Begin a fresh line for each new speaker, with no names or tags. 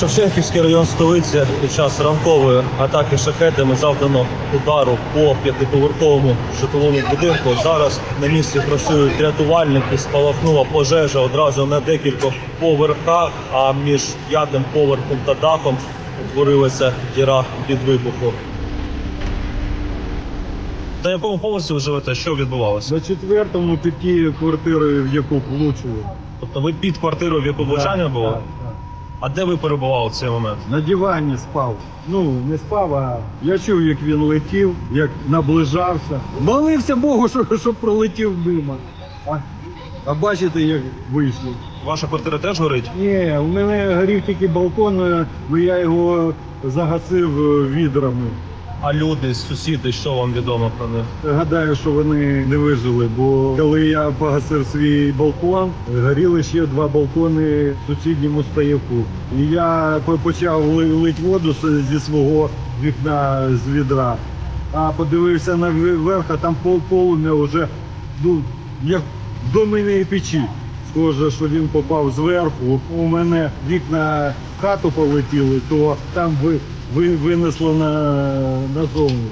Шевченківський район столиці під час ранкової атаки шахетами завдано удару по п'ятиповерховому житловому будинку. Зараз на місці працюють рятувальники, спалахнула пожежа одразу на декількох поверхах, а між п'ятим поверхом та дахом утворилася діра від вибуху. На якому поверсі ви живете? Що відбувалося?
На четвертому під тією квартирою, в яку влучили.
Тобто ви під квартирою, в яку влучання було?
Так, так.
А де ви перебували в цей момент?
На дивані спав. Ну, не спав, а я чув, як він летів, як наближався. Молився Богу, щоб, щоб пролетів мимо. А, а бачите, як вийшло.
Ваша квартира теж горить?
Ні, у мене горів тільки балкон, але я його загасив е, відрами.
А люди, сусіди, що вам відомо про них?
Гадаю, що вони не вижили, бо коли я погасив свій балкон, горіли ще два балкони в сусідньому стояку. І я почав ли- лить воду зі свого вікна з відра. А подивився наверх, а там пол полум'я вже ну, як до мене і печі. Схоже, що він попав зверху. У мене вікна в хату полетіли, то там ви, винесло на, назовні.